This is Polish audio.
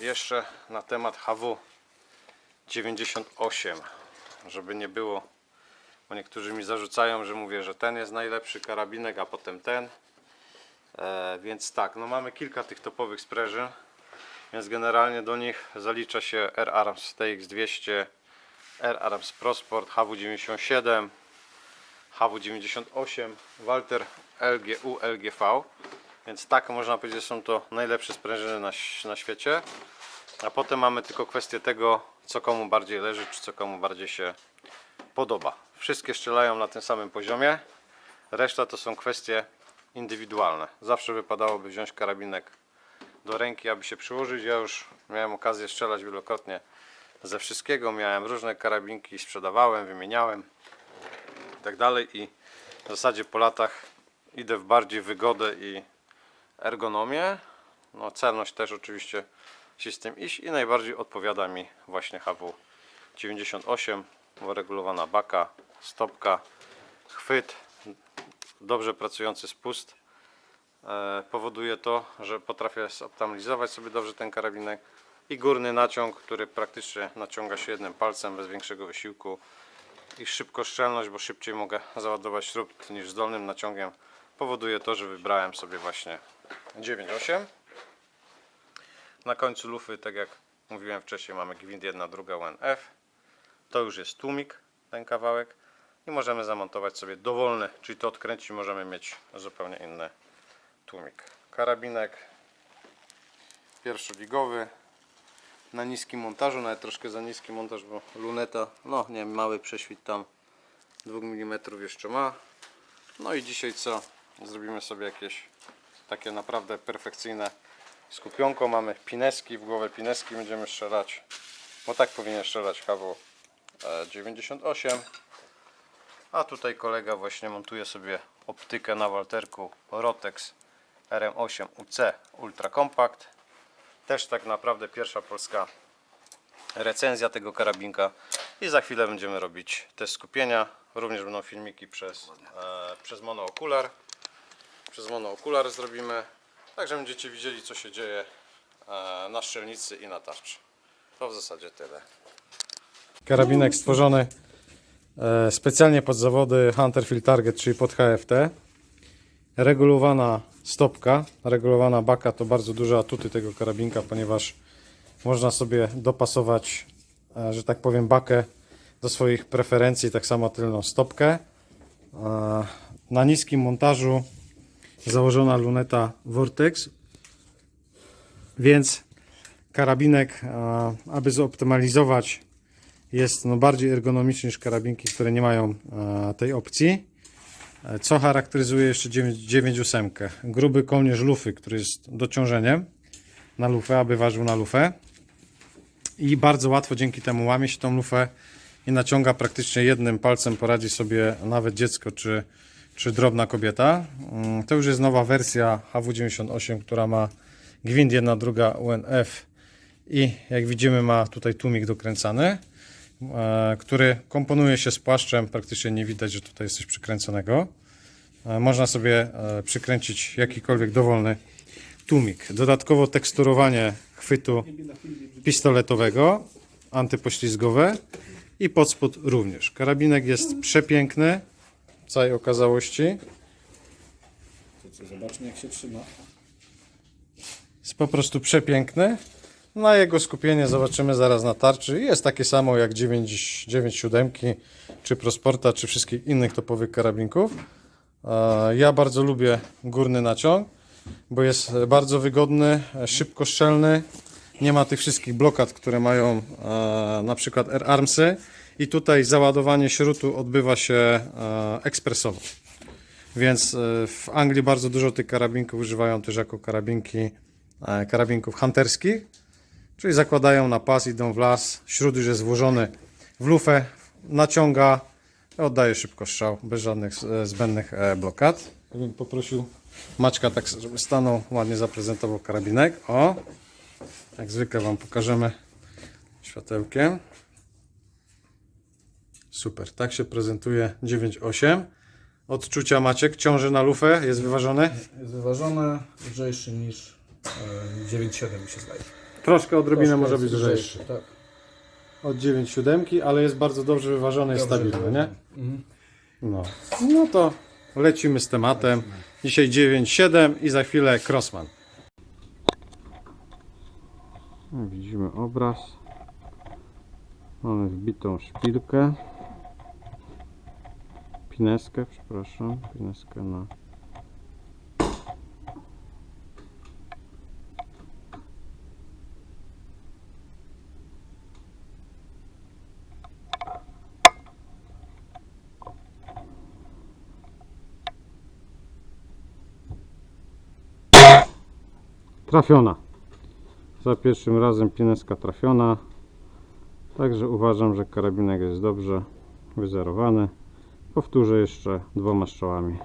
Jeszcze na temat HW 98, żeby nie było, bo niektórzy mi zarzucają, że mówię, że ten jest najlepszy karabinek, a potem ten. E, więc tak, no mamy kilka tych topowych sprężyn, więc generalnie do nich zalicza się R-Arms TX200, R-Arms ProSport, HW97, HW98, Walter LGU, LGV. Więc tak można powiedzieć, że są to najlepsze sprężyny na, na świecie. A potem mamy tylko kwestię tego, co komu bardziej leży, czy co komu bardziej się podoba. Wszystkie strzelają na tym samym poziomie. Reszta to są kwestie indywidualne. Zawsze wypadałoby wziąć karabinek do ręki, aby się przyłożyć. Ja już miałem okazję strzelać wielokrotnie ze wszystkiego. Miałem różne karabinki, sprzedawałem, wymieniałem i tak. I w zasadzie po latach idę w bardziej wygodę i ergonomię. No, celność też oczywiście się z tym iść i najbardziej odpowiada mi właśnie HW98, bo regulowana baka, stopka, chwyt, dobrze pracujący spust e, powoduje to, że potrafię zoptymalizować sobie dobrze ten karabinek i górny naciąg, który praktycznie naciąga się jednym palcem bez większego wysiłku i szybkoszczelność, bo szybciej mogę załadować śrub niż z dolnym naciągiem powoduje to, że wybrałem sobie właśnie 9.8 na końcu lufy, tak jak mówiłem wcześniej, mamy gwint 1, druga UNF to już jest tłumik, ten kawałek. I możemy zamontować sobie dowolny, czyli to odkręcić możemy mieć zupełnie inny tłumik. Karabinek pierwszoligowy. Na niskim montażu, nawet troszkę za niski montaż, bo luneta, no nie wiem, mały prześwit tam 2 mm jeszcze ma. No i dzisiaj co? Zrobimy sobie jakieś takie naprawdę perfekcyjne skupionko. Mamy pineski, w głowę pineski będziemy strzelać, bo tak powinien strzelać HW e, 98. A tutaj kolega właśnie montuje sobie optykę na walterku Rotex RM8 UC Ultra Compact. Też tak naprawdę pierwsza polska recenzja tego karabinka i za chwilę będziemy robić test skupienia. Również będą filmiki przez, e, przez monookular. Przez monookular zrobimy. Także będziecie widzieli co się dzieje e, na strzelnicy i na tarczy. To w zasadzie tyle. Karabinek stworzony e, specjalnie pod zawody Hunter Field Target, czyli pod HFT. Regulowana stopka, regulowana baka to bardzo duże atuty tego karabinka, ponieważ można sobie dopasować, e, że tak powiem, bakę do swoich preferencji, tak samo tylną stopkę. Na niskim montażu założona luneta Vortex, więc karabinek, aby zoptymalizować, jest no bardziej ergonomiczny niż karabinki, które nie mają tej opcji. Co charakteryzuje jeszcze 9.8? Gruby kołnierz lufy, który jest dociążeniem na lufę, aby ważył na lufę. I bardzo łatwo dzięki temu łamie się tą lufę i naciąga praktycznie jednym palcem. Poradzi sobie nawet dziecko czy, czy drobna kobieta. Mm, To już jest nowa wersja HW98, która ma gwint 1, druga UNF i jak widzimy ma tutaj tłumik dokręcany, e, który komponuje się z płaszczem. Praktycznie nie widać, że tutaj jest coś przykręconego. E, Można sobie e, przykręcić jakikolwiek dowolny tłumik. Dodatkowo teksturowanie chwytu pistoletowego, antypoślizgowe i pod spód również. Karabinek jest przepiękny całej okazałości. Zobaczmy jak się trzyma. Jest po prostu przepiękny. Na jego skupienie zobaczymy zaraz na tarczy. Jest takie samo jak 9, 9 siódemki, czy Prosporta, czy wszystkich innych topowych karabinków. Ja bardzo lubię górny naciąg, bo jest bardzo wygodny, szybko szczelny. Nie ma tych wszystkich blokad, które mają na przykład R-Armsy. I tutaj załadowanie śrutu odbywa się e, ekspresowo. Więc e, w Anglii bardzo dużo tych karabinków używają też jako karabinki, e, karabinków hunterskich. Czyli zakładają na pas, idą w las, śród już jest włożony w lufę, naciąga, oddaje szybko strzał, bez żadnych zbędnych blokad. Bym poprosił Maćka, tak żeby stanął, ładnie zaprezentował karabinek. O, jak zwykle Wam pokażemy światełkiem. Super, tak się prezentuje 9.8. Odczucia Maciek, ciąży na lufę, jest wyważony? Jest wyważone, lżejszy niż e, 9,7 mi się zdaje. Troszkę odrobinę Troszkę może być lżejszy. Tak. Od 9,7, ale jest bardzo dobrze wyważony i stabilny, nie? Mhm. No. no to lecimy z tematem. Dzisiaj 9,7 i za chwilę Crossman. Widzimy obraz. Mamy wbitą szpilkę. Pineskę, przepraszam. Pineskę na Trafiona. Za pierwszym razem pineska trafiona. Także uważam, że karabinek jest dobrze wyzerowany. Powtórzę jeszcze dwoma strzałami.